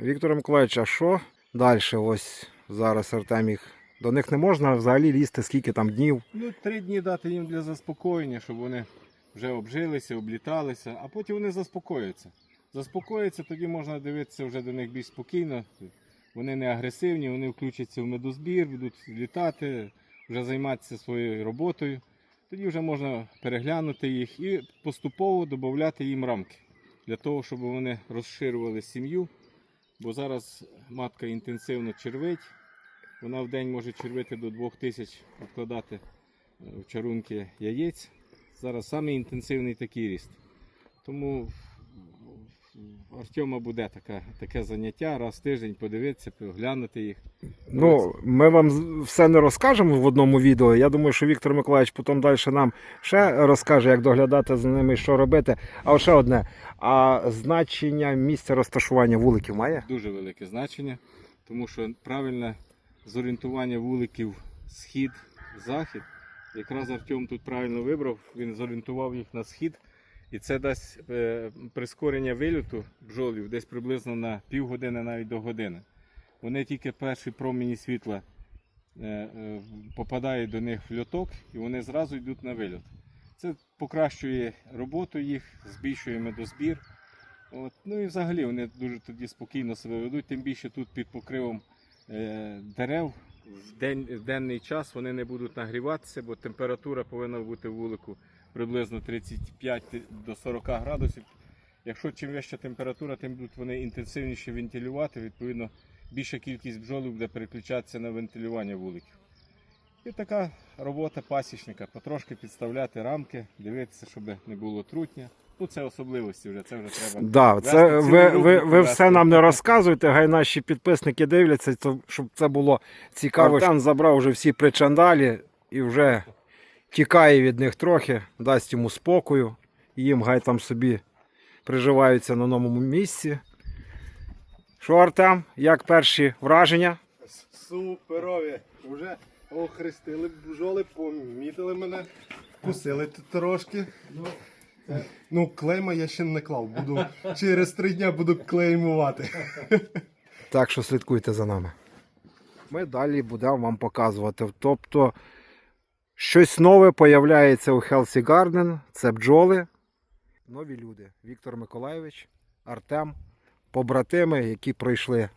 Віктор Миколаївич, а що далі? Ось зараз Артем. До них не можна взагалі лізти, скільки там днів. Ну, три дні дати їм для заспокоєння, щоб вони вже обжилися, обліталися, а потім вони заспокояться. Заспокояться, тоді можна дивитися вже до них більш спокійно. Вони не агресивні, вони включаться в медозбір, будуть літати, вже займатися своєю роботою. Тоді вже можна переглянути їх і поступово додати їм рамки для того, щоб вони розширювали сім'ю. Бо зараз матка інтенсивно червить. Вона в день може червити до 2000 відкладати е, в чарунки яєць. Зараз самий такий ріст. Тому Артема буде таке, таке заняття раз в тиждень подивитися, поглянути їх. Ну, ми вам все не розкажемо в одному відео. Я думаю, що Віктор Миколаївич потім далі нам ще розкаже, як доглядати за ними і що робити. А ще одне. А значення місця розташування вуликів має? Дуже велике значення, тому що правильне зорієнтування вуликів схід, захід. Якраз Артем тут правильно вибрав, він зорієнтував їх на схід. І це дасть е, прискорення вильоту бджолів десь приблизно на півгодини, навіть до години. Вони тільки перші промені світла е, е, попадають до них в льоток і вони зразу йдуть на вильот. Це покращує роботу їх, збільшує медозбір. От. Ну і взагалі вони дуже тоді спокійно себе ведуть, тим більше тут під покривом дерев в, день, в денний час вони не будуть нагріватися, бо температура повинна бути в вулику приблизно 35 до 40 градусів. Якщо чим вища температура, тим будуть вони інтенсивніше вентилювати, відповідно більша кількість бджолів буде переключатися на вентилювання вуликів. І така робота пасічника, потрошки підставляти рамки, дивитися, щоб не було трутня. Ну, це особливості вже, це вже треба. Да, це ви, ви, ви все нам не розказуєте, гай наші підписники дивляться, то, щоб це було цікаво. Артем забрав вже всі причандалі і вже тікає від них трохи, дасть йому спокою. Їм гай там собі приживаються на новому місці. Що, Артем, як перші враження? Суперові. Уже охрестили бджоли, помітили мене, кусили тут трошки. Ну, клейма я ще не клав. Буду через три дня буду клеймувати. Так що слідкуйте за нами. Ми далі будемо вам показувати. Тобто щось нове появляється у Healthy Garden. Це бджоли. Нові люди. Віктор Миколайович, Артем, побратими, які пройшли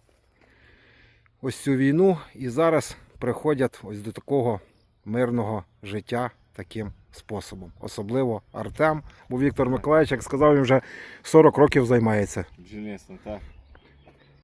ось цю війну і зараз приходять ось до такого мирного життя таким способом. Особливо Артем, бо Віктор Миколаївич, як сказав, він вже 40 років займається. Бджільництвом, так.